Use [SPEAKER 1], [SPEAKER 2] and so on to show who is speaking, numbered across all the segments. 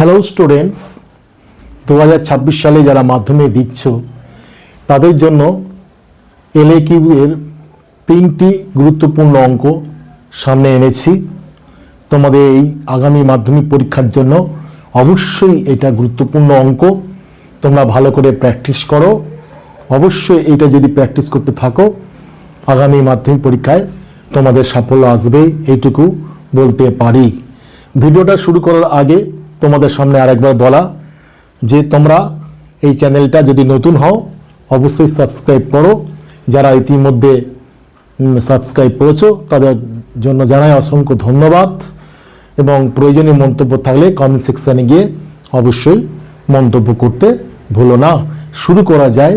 [SPEAKER 1] Hello students দু হাজার ছাব্বিশ সালে যারা মাধ্যমে দিচ্ছ, তাদের জন্য এলএকিউ এর তিনটি গুরুত্বপূর্ণ অঙ্ক সামনে এনেছি। তোমাদের এই আগামী মাধ্যমিক পরীক্ষার জন্য অবশ্যই এটা গুরুত্বপূর্ণ অঙ্ক। তোমরা ভালো করে প্র্যাকটিস করো। অবশ্যই এটা যদি প্র্যাকটিস করতে থাকো, আগামী মাধ্যমিক পরীক্ষায় তোমাদের সাফল্য আসবে, এইটুকু বলতে পারি। ভিডিওটা শুরু করার আগে তোমাদের সামনে আরেকবার বলা যে তোমরা এই চ্যানেলটা যদি নতুন হও, অবশ্যই সাবস্ক্রাইব করো। যারা ইতিমধ্যে সাবস্ক্রাইব করেছ, তাদের জন্য জানাই অসংখ্য ধন্যবাদ। এবং প্রয়োজনীয় মন্তব্য থাকলে কমেন্ট সেকশানে গিয়ে অবশ্যই মন্তব্য করতে ভুলো না। শুরু করা যায়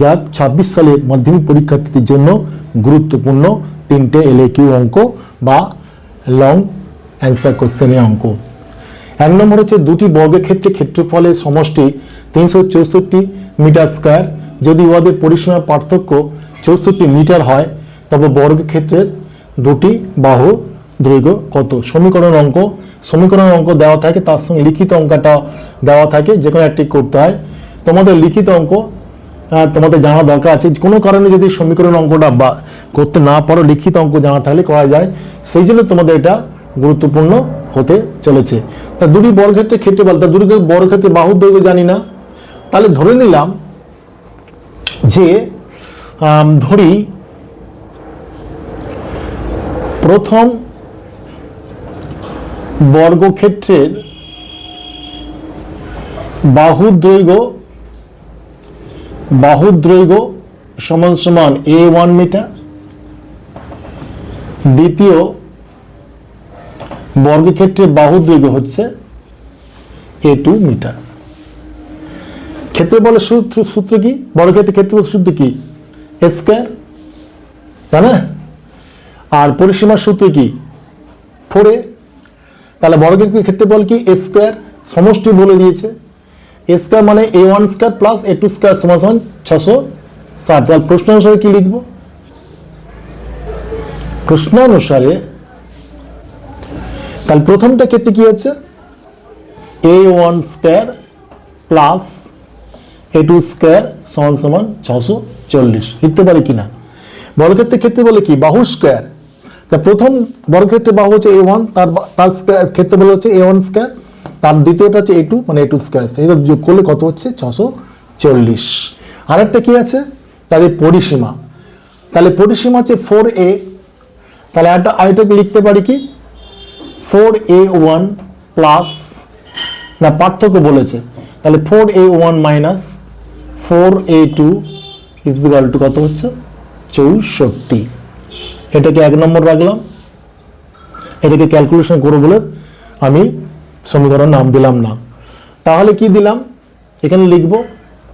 [SPEAKER 1] যা ছাব্বিশ সালের মাধ্যমিক পরীক্ষার্থীদের জন্য গুরুত্বপূর্ণ তিনটে এলএকিউ অঙ্ক বা লং অ্যান্সার কোশ্চেনের অঙ্ক। এক নম্বর হচ্ছে দুটি বর্গক্ষেত্রে ক্ষেত্রফলের সমষ্টি তিনশো চৌষট্টি মিটার স্কোয়ার। যদি উহাদের পরিসীমার পার্থক্য চৌষট্টি মিটার হয়, তবে বর্গক্ষেত্রের দুটি বাহু দৈর্ঘ্য কত? সমীকরণ অঙ্ক। সমীকরণ অঙ্ক দেওয়া থাকে, তার সঙ্গে লিখিত অঙ্কটা দেওয়া থাকে যে কোনো একটি করতে হয়। তোমাদের লিখিত অঙ্ক তোমাদের জানা দরকার আছে। কোনো কারণে যদি সমীকরণ অঙ্কটা বা করতে না পারো, লিখিত অঙ্ক জানা থাকলে করা যায়। সেই জন্য তোমাদের এটা গুরুত্বপূর্ণ হতে চলেছে। তা দুটি বর্গক্ষেত্রে ক্ষেত্রে বল তা দুটি বর্গক্ষেত্রে বাহুর দৈর্ঘ্য জানি না। তাহলে ধরে নিলাম যে ধরি প্রথম বর্গক্ষেত্রের বাহুর দৈর্ঘ্য বাহুর দৈর্ঘ্য সমান সমান এ ওয়ান মিটার দ্বিতীয় বর্গক্ষেত্রের বাহুর দৈর্ঘ্য হচ্ছে এ টু মিটার। ক্ষেত্রফলের সূত্র সূত্র কি? বর্গক্ষেত্রের ক্ষেত্রফল সূত্র কি? স্কোয়ার তাই না? আর পরিসীমার সূত্র কি? ফোরে তাহলে বর্গক্ষেত্রের ক্ষেত্রফল কি? স্কোয়ার সমষ্টি বলে দিয়েছে। স্কোয়ার মানে a one square plus a two square সমান সমান ছশো ষাট। তাহলে প্রশ্ন অনুসারে কি লিখব? প্রশ্ন অনুসারে তাহলে প্রথমটা ক্ষেত্রে কি হচ্ছে? A one square plus a two square সমান সমান ছশো চল্লিশ। লিখতে পারি কিনা বর্গক্ষেত্রের ক্ষেত্রে বলে কি? বাহু স্কোয়ার তা প্রথম বর্গক্ষেত্রে বাহু হচ্ছে এ ওয়ান তার তার স্কোয়ার ক্ষেত্রে বলে হচ্ছে এ ওয়ান স্কোয়ার তার দ্বিতীয়টা হচ্ছে এ টু মানে এ টু স্কোয়ার সেই যোগ করলে কত হচ্ছে? ছশো চল্লিশ। আরেকটা কি আছে? তাদের পরিসীমা। তাহলে পরিসীমা হচ্ছে ফোর এ তাহলে একটা আরেকটাকে লিখতে পারি কি? ফোর এ ওয়ান প্লাস, না, পার্থক্য বলেছে। তাহলে four a one minus four a two equal to কত হচ্ছে? চৌষট্টি। এটাকে এক নম্বর রাখলাম। এটাকে ক্যালকুলেশন করো বলে আমি সমীকরণ নাম দিলাম না। তাহলে কি দিলাম? এখানে লিখব,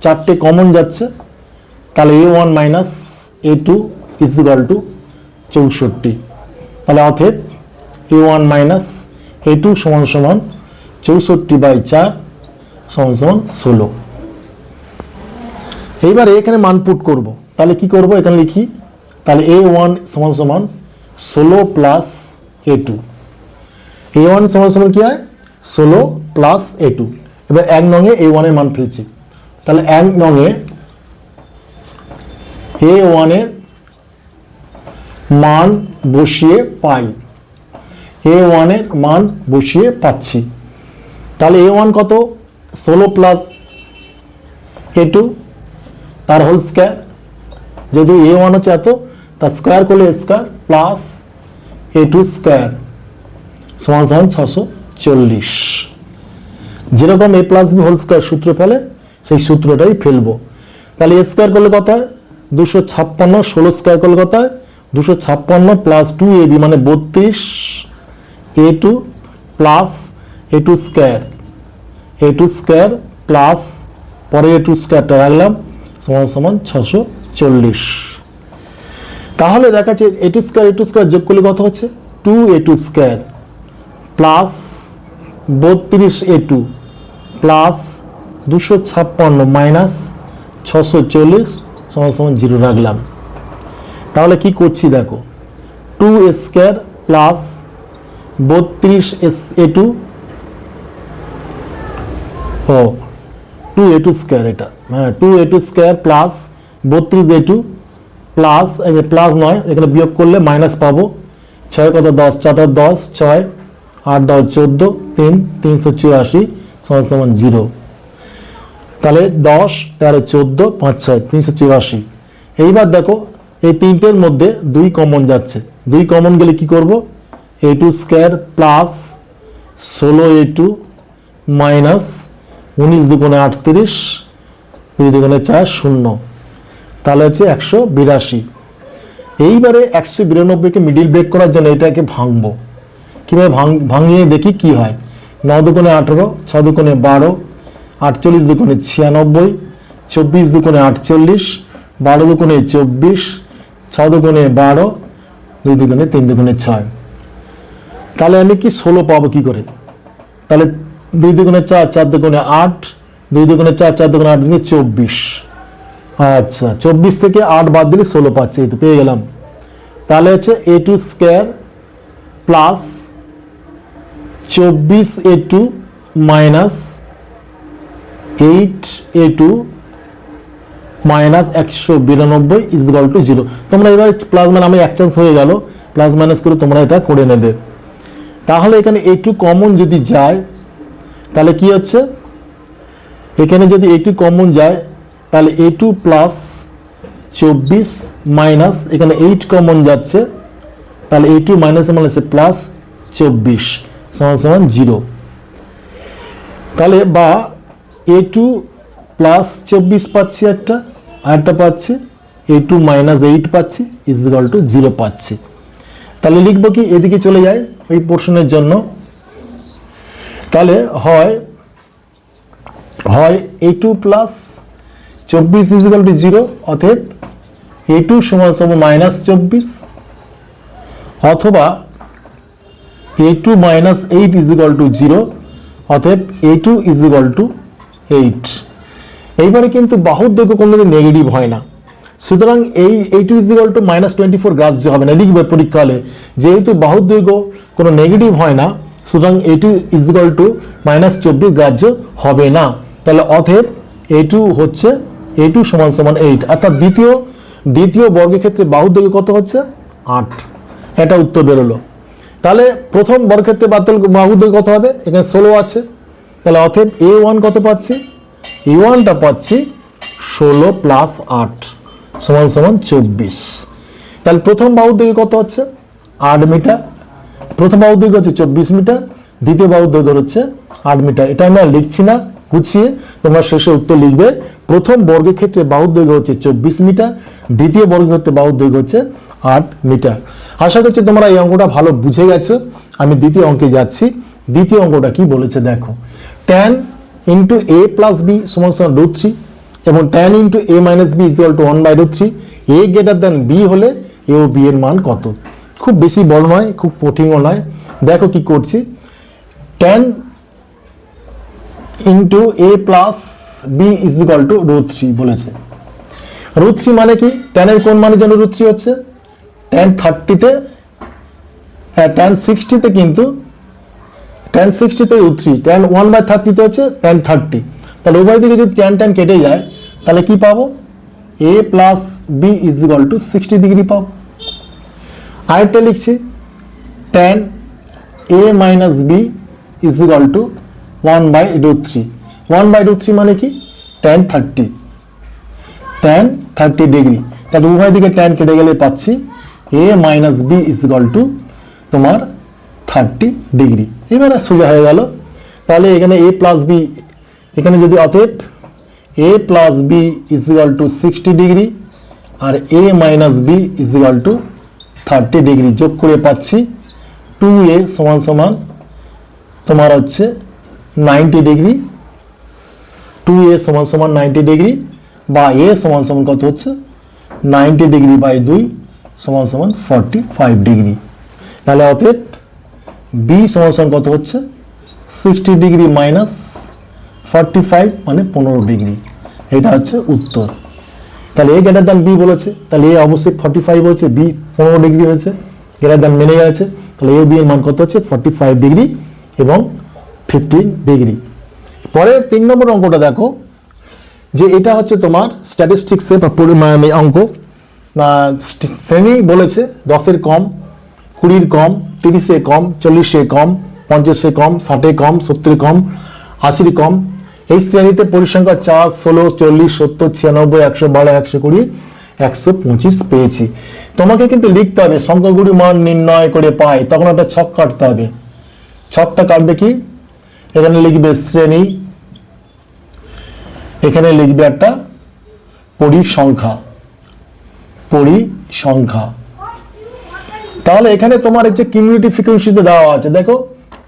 [SPEAKER 1] চারটে কমন যাচ্ছে। তাহলে a one minus a two is equal to চৌষট্টি। তাহলে অথেব a one minus a two সমান সমান চৌষট্টি বাই চার সমান সমান ষোলো। এইবারে এখানে মান পুট করব। তাহলে কি করব? এখানে লিখি, তাহলে এ ওয়ান সমান সমান ষোলো plus a two a one সমান সমান কি হয়? ষোলো প্লাস এ টু এবার এক নঙে এ ওয়ানের মান ফেলছি। তাহলে এক নঙে এ ওয়ানের মান বসিয়ে পাই। এ ওয়ানের মান বসিয়ে পাচ্ছি। তাহলে এ ওয়ান কত? ষোলো প্লাস এ টু তার হোল স্কোয়ার যদি এ ওয়ান হচ্ছে এত, তার স্কোয়ার করলে square plus a two square সমান সমান ছশো চল্লিশ। যেরকম a plus b whole square সূত্র ফেলে, সেই সূত্রটাই ফেলব। তাহলে এ স্কোয়ার করলে কত হয়? দুশো ছাপ্পান্ন, ষোলো স্কোয়ার করলে কত হয়? দুশো ছাপ্পান্ন প্লাস টু এ বি মানে বত্রিশ। A two plus a two square a two square plus পরে এ টু স্কোয়ারটা রাখলাম, সমান সমান ছশো চল্লিশ। তাহলে দেখা যাচ্ছে a two square a two square যোগ করলে কত হচ্ছে? Two a two square plus বত্রিশ এ টু প্লাস দুশো ছাপ্পান্ন মাইনাস ছশো চল্লিশ সমান সমান জিরো রাখলাম। তাহলে কি করছি দেখো? টু স্কোয়ার প্লাস বত্রিশ এস এ টু। ও, টু এ টু স্কোয়ার এটা। হ্যাঁ two a two square plus বত্রিশ এ টু প্লাস প্লাস নয়, এখানে বিয়োগ করলে মাইনাস পাবো। ছয় কত দশ? চার দশ ছয়, আট দশ চোদ্দ, তিন, তিনশো চুরাশি, সমান সমান জিরো। তাহলে দশ, তেরো, চোদ্দ, পাঁচ, ছয়, তিনশো চুরাশি। এইবার দেখো, এই তিনটের মধ্যে দুই কমন যাচ্ছে। দুই কমন গেলে কি করব? এ টু স্কোয়ার প্লাস ষোলো এ টু মাইনাস উনিশ দুগুণে আটত্রিশ দুই দুগুণে চার শূন্য তাহলে হচ্ছে একশো বিরাশি। এইবারে একশো বিরানব্বইকে মিডিল ব্রেক করার জন্য এটাকে ভাঙবো। কীভাবে ভাঙ ভাঙিয়ে দেখি কি হয়? ন দুগুণে আঠেরো ছ দুগুণে বারো, আটচল্লিশ দুগুণে ছিয়ানব্বই, চব্বিশ দুগুণে আটচল্লিশ, বারো দুগুণে চব্বিশ ছ দুগুণে বারো, দুই দুগুণে তিন দুগুণে ছয়। তাহলে আমি কি ষোলো পাবো কি করে? তাহলে দুই দুগুণে চার চার দুগুণে আট, দুই দুগুণে চার চার দুগুণে আট দুগুণে চব্বিশ। আচ্ছা চব্বিশ থেকে আট বাদ দিলে ষোলো পাচ্ছে, এই তো পেয়ে গেলাম। তাহলে হচ্ছে এ টু স্কোয়ার প্লাস চব্বিশ a two minus eight a two minus একশো বিরানব্বই ইজগাল টু জিরো। তোমরা এবার প্লাস মানে আমি এক চান্স হয়ে গেল, প্লাস মাইনাস করে তোমরা এটা করে নেবে। তাহলে এখানে এ টু কমন যদি যায়, তাহলে কি হচ্ছে? এখানে যদি এ টু কমন যায়, তাহলে এ টু প্লাস চব্বিশ মাইনাস এখানে এইট কমন যাচ্ছে, তাহলে এ টু মাইনাস মানে হচ্ছে প্লাস চব্বিশ, সমান সমান জিরো তাহলে বা এ টু প্লাস চব্বিশ পাচ্ছি একটা, আরেকটা পাচ্ছি এ টু মাইনাস এইট পাচ্ছি ইজিকাল টু জিরো পাচ্ছি। তাহলে লিখব কি, এদিকে চলে যায় এই পোর্শনের জন্য। তাহলে হয় হয় এ টু প্লাস চব্বিশ ইজিকাল টু জিরো অতএব এ টু সমান সমান মাইনাস চব্বিশ, অথবা a two minus eight equal to zero অতএব a two equal to eight এইবারে কিন্তু বাহুর দৈর্ঘ্য কোনোদিন নেগেটিভ হয় না। সুতরাং এই এই two equal to minus twenty four গ্রাহ্য হবে না, লিখবে পরীক্ষালে যেহেতু বাহুর দৈর্ঘ্য কোনো নেগেটিভ হয় না, সুতরাং a two equal to minus চব্বিশ গ্রাহ্য হবে না। তাহলে অতএব এ টু হচ্ছে এ টু সমান সমান এইট অর্থাৎ দ্বিতীয় দ্বিতীয় বর্গের ক্ষেত্রে বাহুর দৈর্ঘ্য কত হচ্ছে? আট। এটা উত্তর বেরোলো। তাহলে প্রথম বর্গক্ষেত্রে বাহুর দৈর্ঘ্য কত হবে? এখানে ষোলো আছে। তাহলে অতএব এ ওয়ান কত পাচ্ছি? এ ওয়ানটা পাচ্ছি ষোলো প্লাস আট। সমান সমান চব্বিশ। তাহলে প্রথম বাহুর দৈর্ঘ্য কত হচ্ছে? আট মিটার। প্রথম বাহুর দৈর্ঘ্য হচ্ছে চব্বিশ মিটার। দ্বিতীয় বাহুর দৈর্ঘ্য হচ্ছে আট মিটার। এটা আমি আর লিখছি না, গুছিয়ে তোমরা শেষে উত্তর লিখবে। প্রথম বর্গের ক্ষেত্রে বাহুর দৈর্ঘ্য হচ্ছে চব্বিশ মিটার। দ্বিতীয় বর্গের ক্ষেত্রে বাহুর দৈর্ঘ্য হচ্ছে আট মিটার। আশা করছি তোমরা এই অঙ্কটা ভালো বুঝে গেছো। আমি দ্বিতীয় অঙ্কে যাচ্ছি। দ্বিতীয় অঙ্কটা কি বলেছে দেখো। Tan into a plus b সমান সমান রুট থ্রি এবং tan into a minus b equal to one by root three a greater than b হলে এ ও বি এর মান কত? খুব বেশি বড় নয়, খুব কঠিনও নয়। দেখো কি করছি। Tan into a plus b is to root three বলেছে। রুট থ্রি মানে কি? ট্যানের কোন মানে যেন রুট থ্রি হচ্ছে? ট্যান থার্টিতে হ্যাঁ ট্যান সিক্সটিতে কিন্তু tan সিক্সটিতে root three tan one by থার্টিতে হচ্ছে ট্যান থার্টি তাহলে উভয় দিকে যদি ট্যান ট্যান কেটে যায়, তাহলে কি পাবো? A plus b is equal to sixty degree পাবো। আরেকটা লিখছি tan a minus b is equal to one by root three one by root three মানে কি? Tan thirty tan thirty degree তাহলে উভয় দিকে ট্যান কেটে গেলে পাচ্ছি a minus b is equal to তোমার থার্টি ডিগ্রি এবারে সোজা হয়ে গেল। তাহলে এখানে এ প্লাস বি এখানে যদি অতএব a plus b is equal to sixty degree R a minus b is equal to thirty degree যোগ করে পাচ্ছি টু এ সমান সমান তোমার হচ্ছে নাইনটি ডিগ্রি টু এ সমান সমান নাইনটি ডিগ্রি বা এ সমান সমান কত হচ্ছে? নাইনটি ডিগ্রি বাই দুই সমান সমান ফর্টি ফাইভ ডিগ্রি তাহলে অতএব বি সমান সমান কত হচ্ছে? Sixty degree minus forty five মানে পনেরো ডিগ্রি। এটা হচ্ছে উত্তর। তাহলে এ গ্রেটার দ্যান বি বলেছে। তাহলে এ অবশ্যই ফর্টি ফাইভ হয়েছে বি পনেরো ডিগ্রি হয়েছে গ্রেটার দ্যান মেনে গেছে। তাহলে এ বি এর মান কত হচ্ছে? ফর্টি ফাইভ ডিগ্রি এবং ফিফটিন ডিগ্রি। পরের তিন নম্বর অঙ্কটা দেখো, যে এটা হচ্ছে তোমার স্ট্যাটিস্টিক্সে বা অঙ্ক। শ্রেণি বলেছে, দশের কম, কুড়ির কম, তিরিশে কম, চল্লিশে কম, পঞ্চাশে কম, ষাটে কম, সত্তরে কম, আশির কম এই শ্রেণীতে পরিসংখ্যা চার, ষোলো, চল্লিশ, সত্তর, ছিয়ানব্বই, একশো বারো, একশো কুড়ি, একশো পঁচিশ পেয়েছি। তোমাকে কিন্তু লিখতে হবে সংখ্যাগুলি মান নির্ণয় করে পাই, তখন একটা ছক কাটতে হবে। ছকটা কাটবে কি? এখানে লিখবে শ্রেণি, এখানে লিখবে একটা পরিসংখ্যা পরিসংখ্যা। তাহলে এখানে তোমার এই যে কিউমিউনিটি ফ্রিকোয়েন্সিতে দেওয়া আছে, দেখো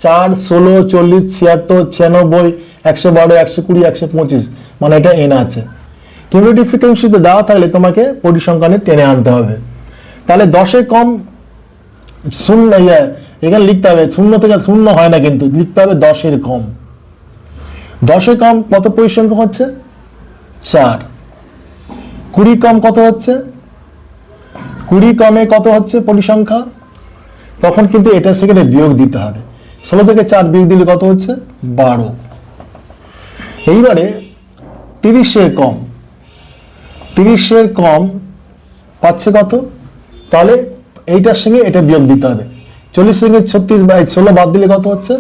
[SPEAKER 1] চার ষোলো চল্লিশ ছিয়াত্তর ছিয়ানব্বই একশো বারো একশো কুড়ি একশো পঁচিশ। মানে এটা এন আছে। কিউমিউনিটি ফ্রিকোয়েন্সিতে দেওয়া থাকলে তোমাকে পরিসংখ্যানে টেনে আনতে হবে। তাহলে দশে কম শূন্য ইয়ে, এখানে লিখতে হবে শূন্য থেকে শূন্য হয় না কিন্তু লিখতে হবে দশের কম। দশে কম কত পরিসংখ্যা হচ্ছে? চার। কুড়ি কম কত হচ্ছে? কুড়ি কমে কত হচ্ছে পরিসংখ্যা? তখন কিন্তু এটা সেখানে বিয়োগ দিতে হবে। ষোলো থেকে চার বিয়োগ দিলে কত হচ্ছে? বারো। এইবারে তিরিশের কম। তিরিশের কম পাচ্ছে কত? তাহলে এইটার সঙ্গে এটা বিয়োগ দিতে হবে। চল্লিশ সঙ্গে ছত্রিশ বাই ষোলো বাদ দিলে কত হচ্ছে?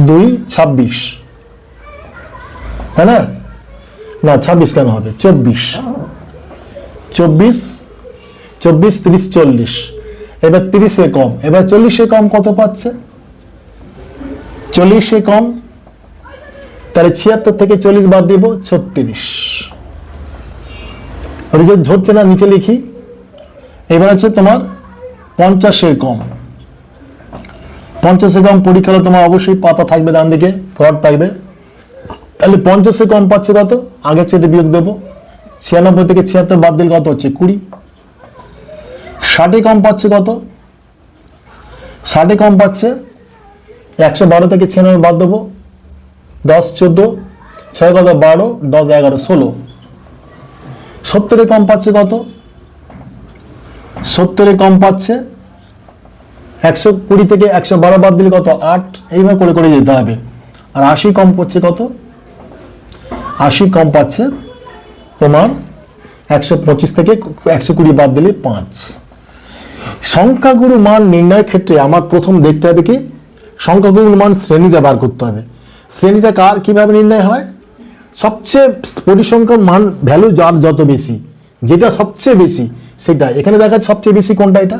[SPEAKER 1] দুই, ছাব্বিশ। তাই না? না, ছাব্বিশ কেন হবে? চব্বিশ। চব্বিশ চব্বিশ, তিরিশ, চল্লিশ। এবার তিরিশে কম। এবার চল্লিশে কম কত পাচ্ছে? চল্লিশে কম, তাহলে ছিয়াত্তর থেকে চল্লিশ বাদ দিব ছত্রিশ। যে ধরছে না নিচে লিখি, এবার হচ্ছে তোমার পঞ্চাশের কম। পঞ্চাশে কম পরীক্ষা হলে তোমার অবশ্যই পাতা থাকবে, ডান দিকে ফ্রড থাকবে। তাহলে পঞ্চাশে কম পাচ্ছে কত? আগের চেয়ে বিয়োগ দেবো। ছিয়ানব্বই থেকে ছিয়াত্তর বাদ দিলে কত হচ্ছে? কুড়ি। ষাটে কম পাচ্ছে কত? ষাটে কম পাচ্ছে একশো বারো থেকে ছিয়ানব্বই বাদ দেবো। দশ, চোদ্দ, ছয় কত বারো, দশ, এগারো, ষোলো। সত্তরে কম পাচ্ছে কত? সত্তরে কম পাচ্ছে একশো কুড়ি থেকে একশো বারো বাদ দিলে কত? আট। এইভাবে করে করে যেতে হবে। আর আশি কম পড়ছে কত? আশি কম পাচ্ছে তোমার একশো পঁচিশ থেকে একশো কুড়ি বাদ দিলে পাঁচ। সংখ্যাগুরু মান নির্ণয়ের ক্ষেত্রে আমার প্রথম দেখতে হবে কি? সংখ্যাগুরুর মান শ্রেণীটা বার করতে হবে। শ্রেণীটা কার কীভাবে নির্ণয় হয়? সবচেয়ে পরিসংখ্যান মান ভ্যালু যার যত বেশি, যেটা সবচেয়ে বেশি, সেটা। এখানে দেখা সবচেয়ে বেশি কোনটা এটা?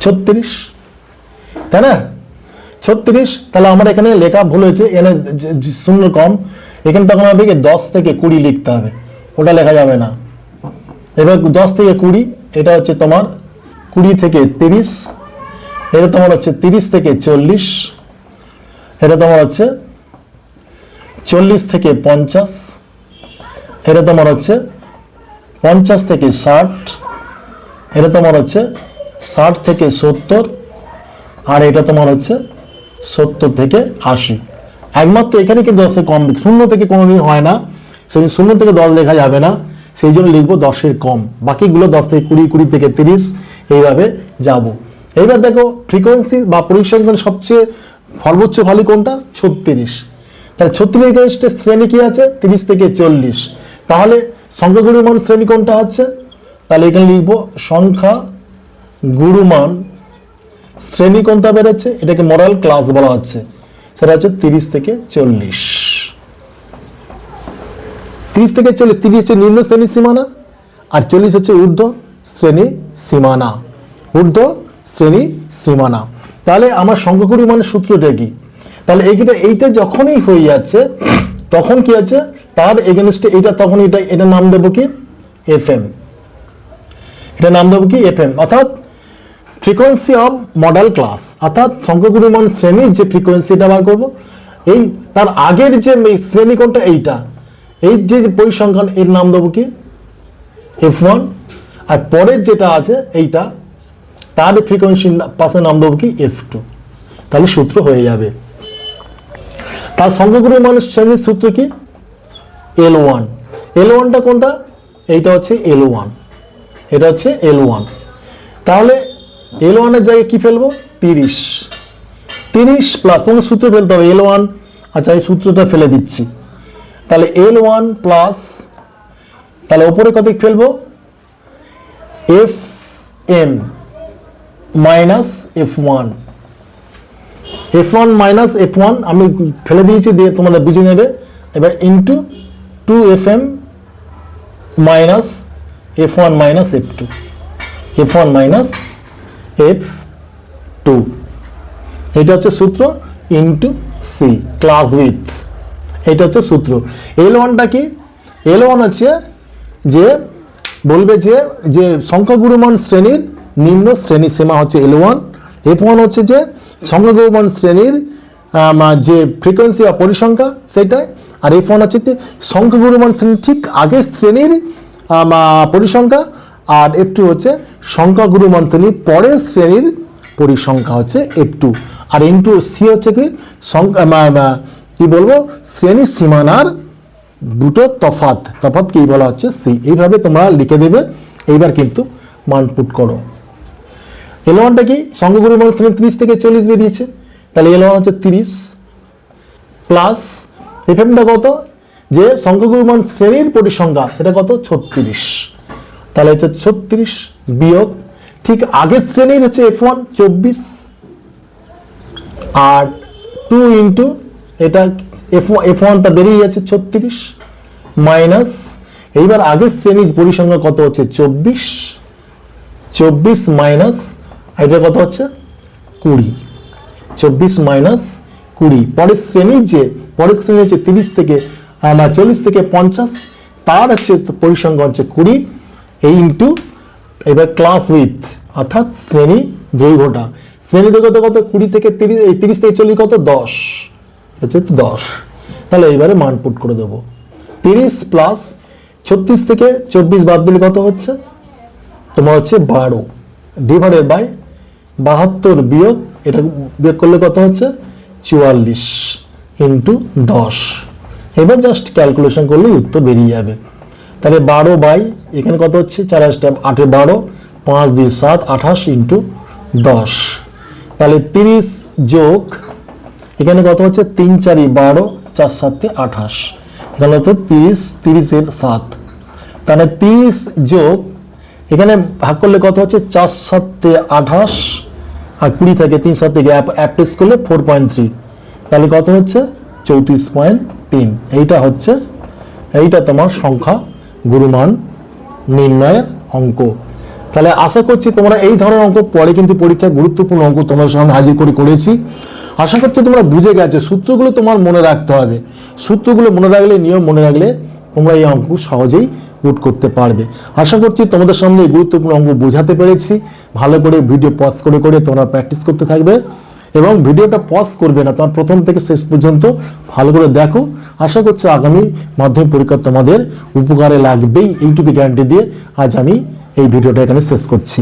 [SPEAKER 1] ছত্রিশ। তাই না? ছত্রিশ, তাহলে আমার এখানে লেখা ভুল হয়েছে, এখানে শূন্য কম। এখানে তখন হবে কি? দশ থেকে কুড়ি লিখতে হবে। ওটা লেখা যাবে না। এবার দশ থেকে কুড়ি এটা হচ্ছে তোমার কুড়ি থেকে তিরিশ, এটা তোমার হচ্ছে তিরিশ থেকে চল্লিশ, এটা তোমার হচ্ছে চল্লিশ থেকে পঞ্চাশ, এটা তোমার হচ্ছে পঞ্চাশ থেকে ষাট, এটা তোমার হচ্ছে ষাট থেকে সত্তর, আর এটা তোমার হচ্ছে সত্তর থেকে আশি। একমাত্র এখানে কিন্তু দশে কম শূন্য থেকে কোনোদিন হয় না। সেই শূন্য থেকে দল লেখা যাবে না। সেই জন্য লিখব দশের কম। বাকিগুলো দশ থেকে কুড়ি কুড়ি থেকে তিরিশ, এইভাবে যাব। এইবার দেখো ফ্রিকোয়েন্সি বা পরিসংখ্যান সবচেয়ে সর্বোচ্চ ভ্যালু কোনটা? ছত্রিশ। তাহলে ছত্রিশ শ্রেণি কি আছে? তিরিশ থেকে চল্লিশ। তাহলে সংখ্যাগুরুর মান শ্রেণি কোনটা হচ্ছে তাহলে এখানে লিখব সংখ্যা গুরুমান শ্রেণি কোনটা বেরোচ্ছে এটাকে মরাল ক্লাস বলা হচ্ছে। সেটা হচ্ছে তিরিশ থেকে চল্লিশ। তিরিশ থেকে চল্লিশ, তিরিশ হচ্ছে নিম্ন শ্রেণির সীমানা আর চল্লিশ হচ্ছে ঊর্ধ্ব শ্রেণি সীমানা। ঊর্ধ্ব শ্রেণি সীমানা। তাহলে আমার সংখ্যাগুরু মানে সূত্রটা কি? তাহলে এইটা এইটা যখনই হয়ে যাচ্ছে, তখন কি আছে তার এগেনস্টে এটা তখন এটা এটা নাম দেবো কি? এফ এম এটা নাম দেবো কি? এফ এম অর্থাৎ ফ্রিকোয়েন্সি অফ মডেল ক্লাস অর্থাৎ সংখ্যাগুরু মান শ্রেণির যে ফ্রিকোয়েন্সিটা বার করব, এই তার আগের যে শ্রেণি কোনটা এইটা। এই যে পরিসংখ্যান, এর নাম দেবো কি? এফ ওয়ান আর পরের যেটা আছে, এইটা, তার ফ্রিকোয়েন্সি পাশে নাম দেবো কি? এফ টু তাহলে সূত্র হয়ে যাবে। তার সংখ্যাগুরু মানুষ শ্রেণির সূত্র কি? এল ওয়ান এল ওয়ানটা কোনটা? এইটা হচ্ছে এল ওয়ান এটা হচ্ছে এল ওয়ান তাহলে এল ওয়ানের জায়গায় কি ফেলব? তিরিশ। তিরিশ প্লাস তোমাকে সূত্র ফেলতে হবে এল ওয়ান আচ্ছা এই সূত্রটা ফেলে দিচ্ছি। তাহলে এল ওয়ান প্লাস তাহলে ওপরে কত ফেলব? F M minus F one F one minus F one আমি ফেলে দিয়েছি, দিয়ে তোমাদের বুঝে নেবে। এবার into two F M minus F one minus F two F one minus F two এটা হচ্ছে সূত্র ইন্টু সি ক্লাস উইথ এটা হচ্ছে সূত্র। এল ওয়ানটা কি? এল ওয়ান হচ্ছে যে বলবে যে যে সংখ্যাগুরুমান শ্রেণির নিম্ন শ্রেণি সীমা হচ্ছে এল ওয়ান এফ ওয়ান হচ্ছে যে সংখ্যাগুরুমান শ্রেণির যে ফ্রিকোয়েন্সি বা পরিসংখ্যা সেটাই। আর এফ ওয়ান হচ্ছে সংখ্যাগুরুমান শ্রেণির ঠিক আগের শ্রেণির পরিসংখ্যা। আর এফ টু হচ্ছে সংখ্যাগুরুমান শ্রেণির পরের শ্রেণির পরিসংখ্যা হচ্ছে এফ টু আর এন টু সি হচ্ছে কি? সংখ্যা কি বলব? শ্রেণি সীমানার দুটো তফাত তফাত কি বলা হচ্ছে? সি এইভাবে তোমরা লিখে দেবে। এইবার কিন্তু মান পুট করো। এল ওয়ানটা কি? সংখ্যাগুরু মান শ্রেণি তিরিশ থেকে চল্লিশ বেরিয়েছে। তাহলে এল ওয়ান হচ্ছে তিরিশ প্লাস এফএমটা কত? যে সংখ্যাগুরু মান শ্রেণির পরিসংখ্যা সেটা কত? ছত্রিশ। তাহলে হচ্ছে ছত্রিশ বিয়োগ ঠিক আগের শ্রেণির হচ্ছে এফ ওয়ান চব্বিশ। আর টু ইন্টু এটা এফ এফ ওয়ানটা বেরিয়ে যাচ্ছে ছত্রিশ মাইনাস, এইবার আগের শ্রেণির পরিসংখ্যা কত হচ্ছে? চব্বিশ। চব্বিশ মাইনাস, এটা কত হচ্ছে? কুড়ি। চব্বিশ মাইনাস কুড়ি। পরের শ্রেণির যে, পরের শ্রেণি হচ্ছে তিরিশ থেকে আমার চল্লিশ থেকে পঞ্চাশ, তার হচ্ছে পরিসংখ্যা হচ্ছে কুড়ি, এই ইন্টু এবার ক্লাস উইথ অর্থাৎ শ্রেণি দৈর্ঘ্যটা। শ্রেণি দৈর্ঘ্য কত? কুড়ি থেকে তিরিশ, এই তিরিশ থেকে চল্লিশ কত? দশ। হচ্ছে দশ। তাহলে এইবারে মান পুট করে দেবো। তিরিশ প্লাস ছত্রিশ থেকে চব্বিশ বাদ দিলে কত হচ্ছে? তোমার হচ্ছে বারো। ডিভাইডেড বাই বাহাত্তর বিয়োগ, এটা বিয়োগ করলে কত হচ্ছে? চুয়াল্লিশ ইন্টু দশ। এবার জাস্ট ক্যালকুলেশন করলে উত্তর বেরিয়ে যাবে। তাহলে বারো বাই এখানে কত হচ্ছে? চার আটে বারো, পাঁচ দুই সাত আঠাশ ইন্টু দশ। তাহলে তিরিশ যোগ এখানে কত হচ্ছে? তিন চারি বারো, চার সাতে আঠাশ। এখানে হচ্ছে তিরিশ, তিরিশের সাত। তাহলে তিরিশ যোগ, এখানে ভাগ করলে কত হচ্ছে? চার সাতে আঠাশ। আর কুড়ি থেকে তিন সাত থেকে অ্যাপ্রেস করলে ফোর পয়েন্ট থ্রি। তাহলে কত হচ্ছে? চৌত্রিশ পয়েন্ট তিন। এইটা হচ্ছে, এইটা তোমার সংখ্যা গুরুমান নির্ণয়ের অঙ্ক। তাহলে আশা করছি তোমরা এই ধরনের অঙ্ক পরে কিন্তু পরীক্ষা গুরুত্বপূর্ণ অঙ্ক তোমার সামনে হাজির করে করেছি। আশা করছি তোমরা বুঝে গেছো, সূত্রগুলো তোমার মনে রাখতে হবে। সূত্রগুলো মনে রাখলে, নিয়ম মনে রাখলে তোমরা এই অঙ্ক সহজেই রুট করতে পারবে। আশা করছি তোমাদের সামনে এই গুরুত্বপূর্ণ অঙ্ক বোঝাতে পেরেছি। ভালো করে ভিডিও পজ করে করে তোমরা প্র্যাকটিস করতে থাকবে এবং ভিডিওটা পজ করবে না তোমার প্রথম থেকে শেষ পর্যন্ত ভালো করে দেখো। আশা করছি আগামী মাধ্যমিক পরীক্ষা তোমাদের উপকারে লাগবেই, এইটুকু গ্যারান্টি দিয়ে আজ আমি এই ভিডিওটা এখানে শেষ করছি।